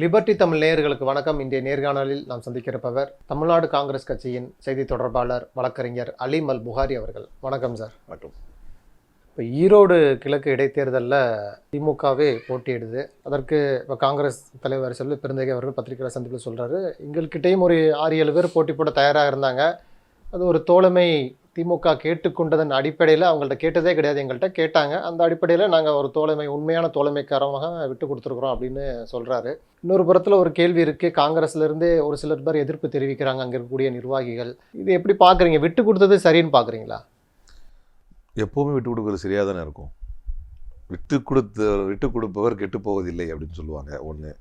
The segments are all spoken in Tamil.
லிபர்டி தமிழ் நேயர்களுக்கு வணக்கம். இன்றைய நேர்காணலில் நாம் சந்திக்கிறப்பவர் தமிழ்நாடு காங்கிரஸ் கட்சியின் செய்தி தொடர்பாளர் வழக்கறிஞர் அலீம் அல் புகாரி அவர்கள். வணக்கம் சார். வணக்கம். இப்போ ஈரோடு கிழக்கு இடைத்தேர்தலில் திமுகவே போட்டியிடுது. அதற்கு இப்போ காங்கிரஸ் தலைவர் செல்வ பெருந்தகை அவர்கள் பத்திரிகையாளர் சந்திப்பில் சொல்கிறாரு எங்கள்கிட்டயும் ஒரு ஆறு ஏழு பேர் போட்டி போட தயாராக இருந்தாங்க. அது ஒரு தோழமை திமுக கேட்டுக்கொண்டதன் அடிப்படையில் அவங்கள்ட்ட கேட்டதே கிடையாது. எங்கள்கிட்ட கேட்டாங்க. அந்த அடிப்படையில் நாங்கள் ஒரு தோழமை உண்மையான தோழமைக்காரமாக விட்டு கொடுத்துருக்குறோம் அப்படின்னு சொல்கிறாரு இன்னொரு புறத்தில் ஒரு கேள்வி இருக்குது காங்கிரஸ்லேருந்தே ஒரு சிலர் பேர் எதிர்ப்பு தெரிவிக்கிறாங்க. அங்கே இருக்கக்கூடிய நிர்வாகிகள். இது எப்படி பார்க்குறீங்க விட்டு கொடுத்தது சரின்னு பார்க்குறீங்களா எப்போவுமே விட்டு கொடுக்குறது சரியாக தானே இருக்கும். விட்டு கொடுத்த விட்டு கொடுப்பவர் கெட்டு போவதில்லை அப்படின்னு சொல்லுவாங்க ஒன்று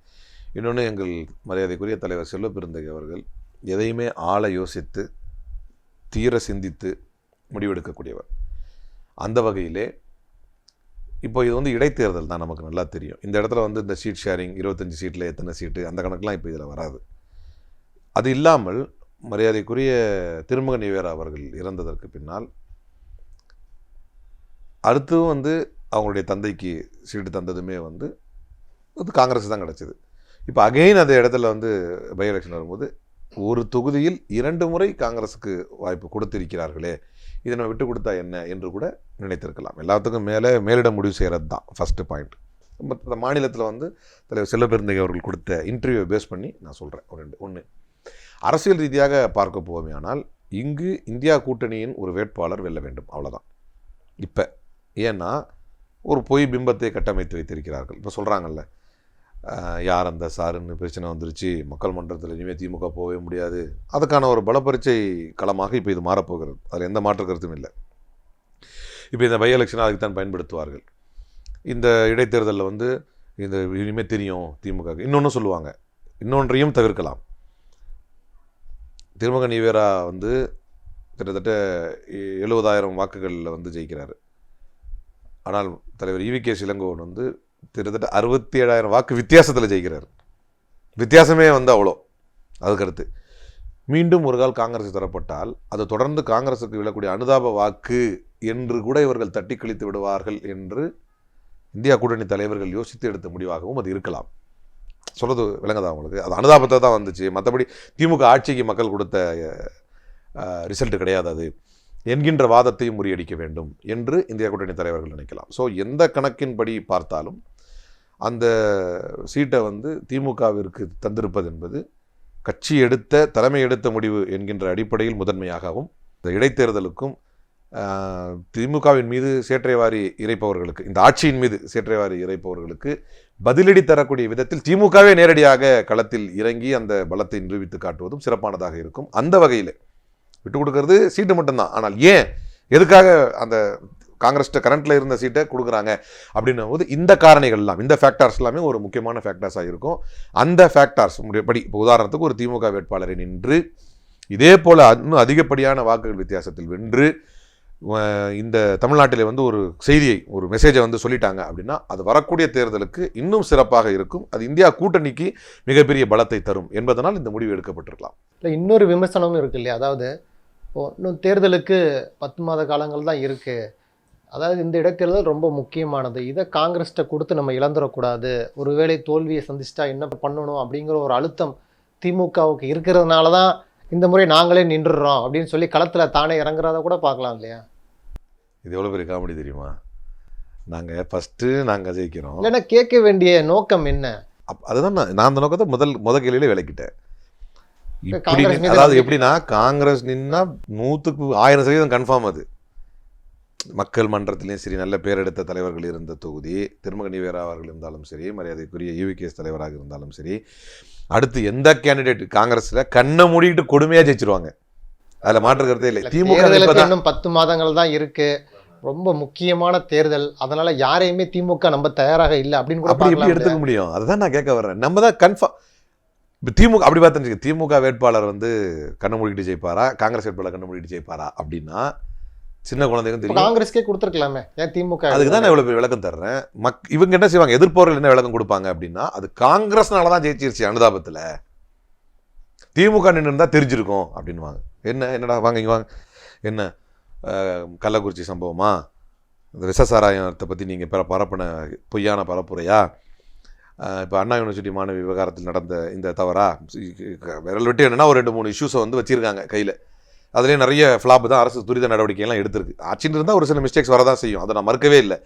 இன்னொன்று எங்கள் மரியாதைக்குரிய தலைவர் செல்வ பெருந்தகை அவர்கள் எதையுமே ஆளை யோசித்து தீர சிந்தித்து முடிவெடுக்கக்கூடியவர். அந்த வகையிலே இப்போ இது வந்து இடைத்தேர்தல் தான் நமக்கு நல்லா தெரியும். இந்த இடத்துல வந்து இந்த சீட் ஷேரிங் இருபத்தஞ்சி சீட்டில் எத்தனை சீட்டு அந்த கணக்கெலாம் இப்போ இதில் வராது. அது இல்லாமல் மரியாதைக்குரிய திருமக நிவேரா அவர்கள் இறந்ததற்கு பின்னால் அடுத்தும் வந்து அவங்களுடைய தந்தைக்கு சீட்டு தந்ததுமே வந்து அது காங்கிரஸ் தான் கிடச்சிது. இப்போ அகைன் அந்த இடத்துல வந்து பை எலெக்ஷன் வரும்போது ஒரு தொகுதியில் இரண்டு முறை காங்கிரஸுக்கு வாய்ப்பு கொடுத்திருக்கிறார்களே இதை நம்ம விட்டு கொடுத்தா என்ன என்று கூட நினைத்திருக்கலாம். எல்லாத்துக்கும் மேலே மேலிட முடிவு செய்கிறது தான் ஃபஸ்ட்டு பாயிண்ட் இந்த மாநிலத்தில் வந்து தலைவர் செல்லப்பெருந்தகை அவர்கள் கொடுத்த இன்டர்வியூவை பேஸ் பண்ணி நான் சொல்கிறேன் ஒரு ரெண்டு ஒன்று அரசியல் ரீதியாக பார்க்க போவோமே ஆனால் இங்கு இந்தியா கூட்டணியின் ஒரு வேட்பாளர் வெல்ல வேண்டும். அவ்வளோதான் இப்போ ஏன்னா ஒரு பொய் பிம்பத்தை கட்டமைத்து வைத்திருக்கிறார்கள். இப்போ சொல்கிறாங்கல்ல யார் அந்த சாருன்னு பிரச்சனை வந்துருச்சு. மக்கள் மன்றத்தில் இனிமேல் திமுக போகவே முடியாது. அதுக்கான ஒரு பலப்பரிச்சை களமாக இப்போ இது மாறப்போகிறது. அதில் எந்த மாற்று கருத்தும் இல்லை. இப்போ இந்த பை எலெக்ஷனை அதுக்கு தான் பயன்படுத்துவார்கள். இந்த இடைத்தேர்தலில் வந்து இந்த இனிமேல் தெரியும் திமுக இன்னொன்று சொல்லுவாங்க. இன்னொன்றையும் தவிர்க்கலாம். திருமக நீவேரா வந்து கிட்டத்தட்ட எழுபதாயிரம் வாக்குகளில் வந்து ஜெயிக்கிறார். ஆனால் தலைவர் இவி கே சிலங்கோவன் வந்து கிட்டத்தட்ட அறுபத்தி ஏழாயிரம் வாக்கு வித்தியாசத்தில் ஜெயிக்கிறார். வித்தியாசமே வந்து அவ்வளோ. அதுக்கடுத்து மீண்டும் ஒரு கால் காங்கிரஸ் தரப்பட்டால் அது தொடர்ந்து காங்கிரஸுக்கு விழக்கூடிய அனுதாப வாக்கு என்று கூட இவர்கள் தட்டி கழித்து விடுவார்கள் என்று இந்தியா கூட்டணி தலைவர்கள் யோசித்து எடுத்த முடிவாகவும் அது இருக்கலாம். சொல்கிறது விளங்குதா அவங்களுக்கு அது அனுதாபத்தை தான் வந்துச்சு. மற்றபடி திமுக ஆட்சிக்கு மக்கள் கொடுத்த ரிசல்ட் கிடையாது அது. என்கின்ற வாதத்தையும் முறியடிக்க வேண்டும் என்று இந்தியா கூட்டணி தலைவர்கள் நினைக்கலாம். ஸோ எந்த கணக்கின்படி பார்த்தாலும் அந்த சீட்டை வந்து திமுகவிற்கு தந்திருப்பது என்பது கட்சி எடுத்த தலைமை எடுத்த முடிவு என்கின்ற அடிப்படையில் முதன்மையாகவும் இந்த இடைத்தேர்தலுக்கும் திமுகவின் மீது சேற்றைவாரி இறைப்பவர்களுக்கு இந்த ஆட்சியின் மீது சேற்றைவாரி இறைப்பவர்களுக்கு பதிலடி தரக்கூடிய விதத்தில் திமுகவே நேரடியாக களத்தில் இறங்கி அந்த பலத்தை நிரூபித்து காட்டுவதும் சிறப்பானதாக இருக்கும். அந்த வகையில் விட்டு கொடுக்கறது சீட்டு மட்டும்தான். ஆனால் ஏன்? எதுக்காக அந்த காங்கிரஸ்ட்ட கரண்ட்டில் இருந்த சீட்டை கொடுக்குறாங்க. அப்படின்னும் போது இந்த காரணிகள் எல்லாம் இந்த ஃபேக்டர்ஸ் எல்லாமே ஒரு முக்கியமான ஃபேக்டர்ஸாக இருக்கும். அந்த ஃபேக்டர்ஸ் படி இப்போ உதாரணத்துக்கு ஒரு திமுக வேட்பாளரை நின்று இதே போல் இன்னும் அதிகப்படியான வாக்குகள் வித்தியாசத்தில் வென்று இந்த தமிழ்நாட்டில் வந்து ஒரு செய்தியை ஒரு மெசேஜை வந்து சொல்லிட்டாங்க அப்படின்னா அது வரக்கூடிய தேர்தலுக்கு இன்னும் சிறப்பாக இருக்கும். அது இந்தியா கூட்டணிக்கு மிகப்பெரிய பலத்தை தரும் என்பதனால் இந்த முடிவு எடுக்கப்பட்டிருக்கலாம். இல்லை இன்னொரு விமர்சனமும் இருக்கு இல்லையா? அதாவது இப்போ இன்னும் தேர்தலுக்கு பத்து மாத காலங்கள் தான் இருக்குது அதாவது இந்த இடைத்தேர்தல் ரொம்ப முக்கியமானது. இதை காங்கிரஸ்கிட்ட கொடுத்து நம்ம இழந்துடக்கூடாது. ஒருவேளை தோல்வியை சந்திச்சிட்டா என்ன பண்ணணும் அப்படிங்கிற ஒரு அழுத்தம் திமுகவுக்கு இருக்கிறதுனால தான் இந்த முறை நாங்களே நின்றுடுறோம் அப்படின்னு சொல்லி களத்தில் தானே இறங்குறத கூட பார்க்கலாம் இல்லையா? இது எவ்வளோ பெரிய காமெடி தெரியுமா? நாங்கள் ஃபஸ்ட்டு நாங்கள் ஜெயிக்கிறோம். இல்லைன்னா கேட்க வேண்டிய நோக்கம் என்ன? அப் அதுதான் நான் நான் அந்த நோக்கத்தை முதல் முத கேள்வியிலே விளக்கிட்டேன். இப்படி அதாவது எப்படின்னா காங்கிரஸ் நின்னா நூற்றுக்கு ஆயிரம் சதவீதம் கன்ஃபார்ம் அது. மக்கள் மன்றத்திலையும் சரி நல்ல பேர் எடுத்த தலைவர்கள் இருந்த தொகுதி திருமக நீவேரா அவர்கள் இருந்தாலும் சரி மரியாதைக்குரிய யூவிகேஎஸ் தலைவராக இருந்தாலும் சரி அடுத்து எந்த கேண்டிடேட் காங்கிரஸ்ல கண்ணை மூடிட்டு கொடுமையா ஜெயிச்சிருவாங்க? அதுல மாற்று கருத்தே இல்லை. திமுக இன்னும் பத்து மாதங்கள் தான் இருக்கு. ரொம்ப முக்கியமான தேர்தல். அதனால யாரையுமே திமுக நம்ப தயாராக இல்லை அப்படின்னு கூட அப்படி எப்படி எடுத்துக்க முடியும்? அதுதான் நான் கேட்க வர்றேன். நம்ம தான் கன்ஃபார்ம் இப்போ திமுக அப்படி பார்த்துட்டு திமுக வேட்பாளர் வந்து கண்ணை மூடிட்டு ஜெயிப்பாரா? காங்கிரஸ் வேட்பாளர் கண்ணை மூடிட்டு ஜெயிப்பாரா அப்படின்னா சின்ன குழந்தைங்க இப்ப தெரியும். காங்கிரஸ்க்கே கொடுத்துருக்கலாமே. ஏன் திமுக அதுக்கு தான் நான் இவ்வளோ விளக்கம் தர்றேன். மக் இவங்க என்ன செய்வாங்க? எதிர்ப்பவர்கள் என்ன விளக்கம் கொடுப்பாங்க அப்படின்னா அது காங்கிரஸ்னால தான் ஜெயிச்சிருச்சு அனுதாபத்தில். திமுக நின்று இருந்தால் தெரிஞ்சிருக்கும் அப்படின்வாங்க என்ன என்னடா வாங்க இங்க வாங்க. என்ன கள்ளக்குறிச்சி சம்பவமா? இந்த விஷ சாராயத்தை பற்றி நீங்கள் பர பரப்பின பொய்யான பரப்புரையா? இப்போ அண்ணா யூனிவர்சிட்டி மாணவி விவகாரத்தில் நடந்த இந்த தவறா? விரல் விட்டு என்னன்னா ஒரு ரெண்டு மூணு இஷ்யூஸை வந்து வச்சிருக்காங்க கையில். அதுலேயே நிறைய ஃப்ளாப் தான் அரசு துரித நடவடிக்கையெல்லாம் எடுத்திருக்கு. ஆட்சின்னு இருந்தால் ஒரு சில மிஸ்டேக்ஸ் வரதான் செய்யும். அதை நான் மறுக்கவே இல்லை.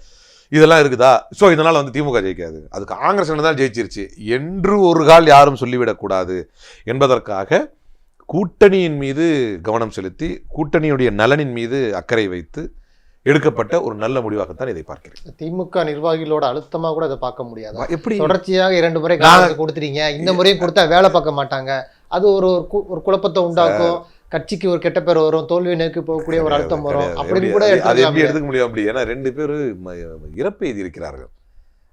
இதெல்லாம் இருக்குதா? ஸோ இதனால் வந்து திமுக ஜெயிக்காது. அது காங்கிரஸ் தான் ஜெயிச்சிருச்சு. என்று ஒரு கால் யாரும் சொல்லிவிடக்கூடாது என்பதற்காக கூட்டணியின் மீது கவனம் செலுத்தி கூட்டணியுடைய நலனின் மீது அக்கறை வைத்து எடுக்கப்பட்ட ஒரு நல்ல முடிவாகத்தான் இதை பார்க்கிறேன். திமுக நிர்வாகிகளோட அழுத்தமா கூட இதை பார்க்க முடியாது. எப்படி? தொடர்ச்சியாக இரண்டு முறை கொடுத்துறீங்க இந்த முறையும் கொடுத்தா வேலை பார்க்க மாட்டாங்க. அது ஒரு ஒரு குழப்பத்தை உண்டாக்கும். கட்சிக்கு ஒரு கெட்ட பேர் வரும் தோல்வி நோக்கி போகக்கூடிய ஒரு அழுத்தம் வரும். அப்படின்னு கூட அது- எப்படி எடுத்துக்க முடியும் அப்படி? ஏன்னா ரெண்டு பேர் இறப்பு எழுதியிருக்கிறார்கள்.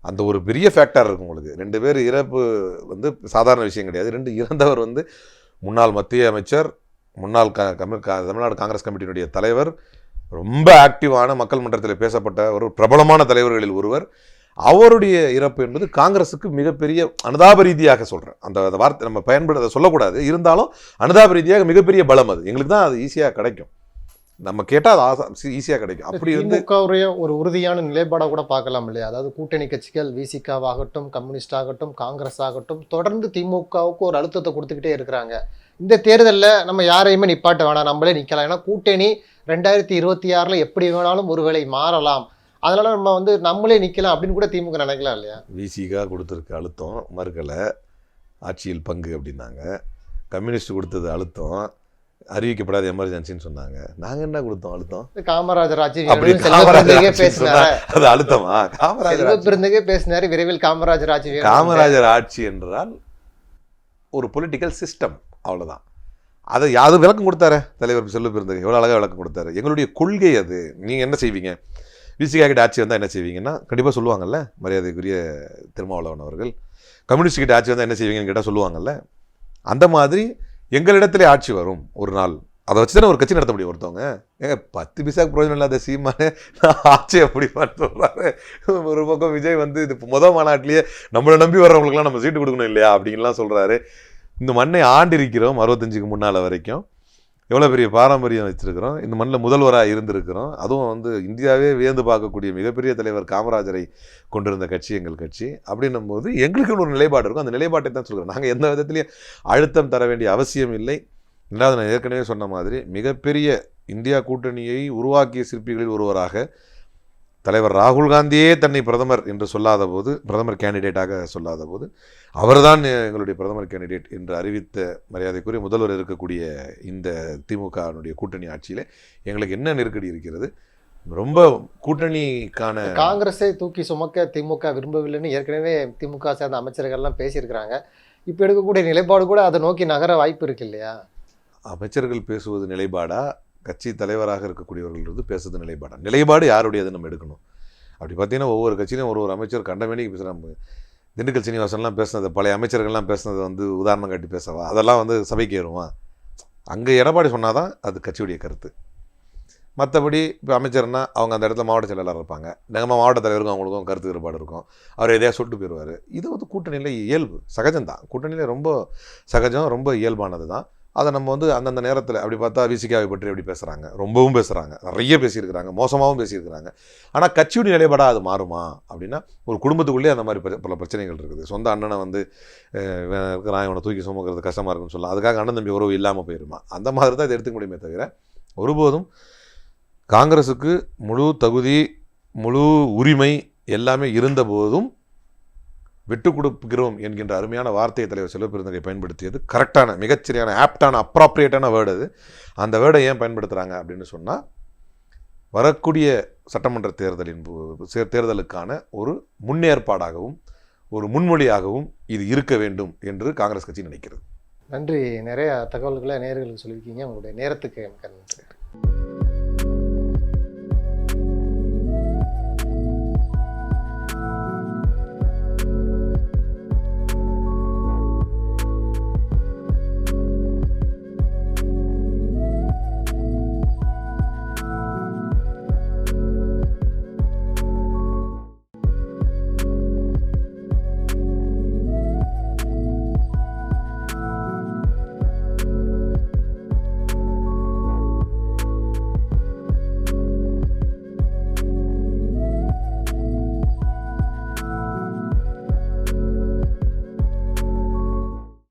அந்த ஒரு பெரிய ஃபேக்டர் இருக்கும் உங்களுக்கு. ரெண்டு பேர் இறப்பு வந்து சாதாரண விஷயம் கிடையாது. ரெண்டு இறந்தவர் வந்து முன்னாள் மத்திய அமைச்சர் முன்னாள் க- தமிழ்நாடு காங்கிரஸ் கமிட்டியினுடைய தலைவர் ரொம்ப ஆக்டிவான மக்கள் மன்றத்தில் பேசப்பட்ட ஒரு பிரபலமான தலைவர்களில் ஒருவர். அவருடைய இறப்பு என்பது காங்கிரஸுக்கு மிகப்பெரிய அனுதாப ரீதியாக சொல்கிறேன் அந்த அந்த வார்த்தை நம்ம பயன்படுத்த அதை சொல்லக்கூடாது. இருந்தாலும் அனுதாப ரீதியாக மிகப்பெரிய பலம் அது. எங்களுக்கு தான் அது ஈஸியாக கிடைக்கும். நம்ம கேட்டால் அது ஈஸியாக கிடைக்கும். அப்படி வந்து ஒரு உறுதியான நிலைப்பாடாக கூட பார்க்கலாம் இல்லையா? அதாவது கூட்டணி கட்சிகள் விசிகாவாகட்டும் கம்யூனிஸ்ட் ஆகட்டும் காங்கிரஸ் ஆகட்டும் தொடர்ந்து திமுகவுக்கு ஒரு அழுத்தத்தை கொடுத்துக்கிட்டே இருக்கிறாங்க. இந்த தேர்தலில் நம்ம யாரையுமே நிப்பாட்ட வேணாம். நம்மளே நிற்கலாம் ஏன்னா கூட்டணி ரெண்டாயிரத்தி இருபத்தி ஆறில் எப்படி வேணாலும் ஒருவேளை மாறலாம். அதனால நம்ம வந்து நம்மளே நிற்கலாம் அப்படின்னு கூட திமுக நினைக்கலாம் இல்லையா? விசிகா கொடுத்துருக்க அழுத்தம் மறுக்கலை. ஆட்சியில் பங்கு அப்படின்னாங்க. கம்யூனிஸ்ட் கொடுத்தது அழுத்தம். அறிவிக்கப்படாத எமர்ஜென்சின்னு சொன்னாங்க. நாங்கள் என்ன கொடுத்தோம் அழுத்தம்? காமராஜர் அது அழுத்தமா? காமராஜர். செல்வப்பிறந்தகே பேசினாரு விரைவில் காமராஜர் ஆட்சி. காமராஜர் ஆட்சி என்றால் ஒரு பொலிட்டிக்கல் சிஸ்டம் அவ்வளவுதான். அதை யாது விளக்கம் கொடுத்தாரு? தலைவர் செல்வ பிறந்தது எவ்வளோ அழகாக விளக்கம் கொடுத்தாரு. எங்களுடைய கொள்கை அது. நீங்கள் என்ன செய்வீங்க? விசிகா கிட்ட ஆட்சி வந்தால் என்ன செய்வீங்கன்னா கண்டிப்பாக சொல்லுவாங்கல்ல மரியாதைக்குரிய திருமாவளவன் அவர்கள். கம்யூனிஸ்ட் கிட்ட ஆட்சி வந்தால் என்ன செய்வீங்கன்னு கேட்டால் சொல்லுவாங்கல்ல அந்த மாதிரி எங்களிடத்திலே ஆட்சி வரும் ஒரு நாள். அதை வச்சு தானே ஒரு கட்சி நடத்த முடியும் ஒருத்தவங்க. ஏங்க பத்து பைசாக்கு பிரயோஜனம் இல்லாத சீமானே நான் ஆட்சி எப்படிமான்னு சொல்கிறாரு ஒரு பக்கம் விஜய் வந்து இது மொதல் மாநாட்டிலேயே நம்மளை நம்பி வர்றவங்களுக்குலாம் நம்ம சீட்டு கொடுக்கணும் இல்லையா அப்படின்லாம் சொல்கிறாரு இந்த மண்ணை ஆண்டிருக்கிறோம் அறுபத்தஞ்சுக்கு முன்னால் வரைக்கும். எவ்வளோ பெரிய பாரம்பரியம் வச்சிருக்கிறோம். இந்த மண்ணில் முதல்வராக இருந்திருக்கிறோம். அதுவும் வந்து இந்தியாவே வியந்து பார்க்கக்கூடிய மிகப்பெரிய தலைவர் காமராஜரை கொண்டிருந்த கட்சி எங்கள் கட்சி. அப்படின்னும் போது எங்களுக்கு ஒரு நிலைப்பாடு இருக்கும். அந்த நிலைப்பாட்டை தான் சொல்கிறோம் நாங்கள் எந்த விதத்துலேயும் அழுத்தம் தர வேண்டிய அவசியம் இல்லை. ரெண்டாவது நான் ஏற்கனவே சொன்ன மாதிரி மிகப்பெரிய இந்தியா கூட்டணியை உருவாக்கிய சிற்பிகளில் ஒருவராக தலைவர் ராகுல் காந்தியே தன்னை பிரதமர் என்று சொல்லாத போது பிரதமர் கேண்டிடேட்டாக சொல்லாத போது அவர்தான் எங்களுடைய பிரதமர் கேண்டிடேட் என்று அறிவித்த மரியாதைக்குரிய முதல்வர் இருக்கக்கூடிய இந்த திமுகனுடைய கூட்டணி ஆட்சியில் எங்களுக்கு என்ன நெருக்கடி இருக்கிறது? ரொம்ப கூட்டணிக்கான காங்கிரஸை தூக்கி சுமக்க திமுக விரும்பவில்லைன்னு ஏற்கனவே திமுக சேர்ந்த அமைச்சர்கள்லாம் பேசியிருக்கிறாங்க. இப்போ எடுக்கக்கூடிய நிலைப்பாடு கூட அதை நோக்கி நகர வாய்ப்பு இருக்கு இல்லையா? அமைச்சர்கள் பேசுவது நிலைப்பாடா? கட்சி தலைவராக இருக்கக்கூடியவர்கள் வந்து பேசுறது நிலைப்பாடா. நிலைப்பாடு யாருடையது நம்ம எடுக்கணும். அப்படி பார்த்தீங்கன்னா ஒவ்வொரு கட்சியிலும் ஒரு ஒரு அமைச்சர் கண்டமேனிக்கு பேசுகிறாங்க திண்டுக்கல் சீனிவாசன்லாம் பேசினது பழைய அமைச்சர்கள்லாம் பேசுனது வந்து உதாரணம் காட்டி பேசவா? அதெல்லாம் வந்து சபைக்கு ஏறுமா? அங்கே எடப்பாடி சொன்னாதான் அது கட்சியுடைய கருத்து. மற்றபடி இப்போ அமைச்சர்னா அவங்க அந்த இடத்துல மாவட்ட செயலாளர் இருப்பாங்க. நம்ம மாவட்ட தலைவருக்கும் அவங்களுக்கும் கருத்து வேறுபாடு இருக்கும். அவர் எதையா சொல்லிட்டு போயிடுவார் இது வந்து கூட்டணியில் இயல்பு. சகஜம்தான். கூட்டணியில் ரொம்ப சகஜம் ரொம்ப இயல்பானது தான் அதை நம்ம வந்து அந்தந்த நேரத்தில் அப்படி பார்த்தா விசிகாவை பற்றி எப்படி பேசுகிறாங்க ரொம்பவும் பேசுகிறாங்க நிறைய பேசியிருக்கிறாங்க. மோசமாகவும் பேசியிருக்கிறாங்க. ஆனால் கட்சியுடைய நிலைப்பாடாக அது மாறுமா அப்படின்னா ஒரு குடும்பத்துக்குள்ளே அந்த மாதிரி பல பிரச்சனைகள் இருக்குது. சொந்த அண்ணனை வந்து நான் இருக்கிறான் இவனை தூக்கி சுமக்கிறது கஷ்டமாக இருக்குன்னு சொல்லலாம். அதுக்காக அண்ணன் தம்பி உறவு இல்லாமல் போயிருமா? அந்த மாதிரி தான் இதை எடுத்துக்க முடியுமே தவிர ஒருபோதும் காங்கிரஸுக்கு முழு தகுதி முழு உரிமை எல்லாமே இருந்த போதும் விட்டு கொடுக்கிறோம் என்கின்ற அருமையான வார்த்தையை தலைவர் செல்வப்பெருந்தகை பயன்படுத்தியது. கரெக்டான மிகச்சரியான ஆப்டான அப்ராப்ரியேட்டான வேர்டு அது. அந்த வேர்டை ஏன் பயன்படுத்துகிறாங்க அப்படின்னு சொன்னால் வரக்கூடிய சட்டமன்ற தேர்தலின் போ- தேர்தலுக்கான ஒரு முன்னேற்பாடாகவும் ஒரு முன்மொழியாகவும் இது இருக்க வேண்டும் என்று காங்கிரஸ் கட்சி நினைக்கிறது. நன்றி. நிறைய தகவல்களை நேர்களுக்கு சொல்லியிருக்கீங்க. உங்களுடைய நேரத்துக்கு எனக்கு நன்றி.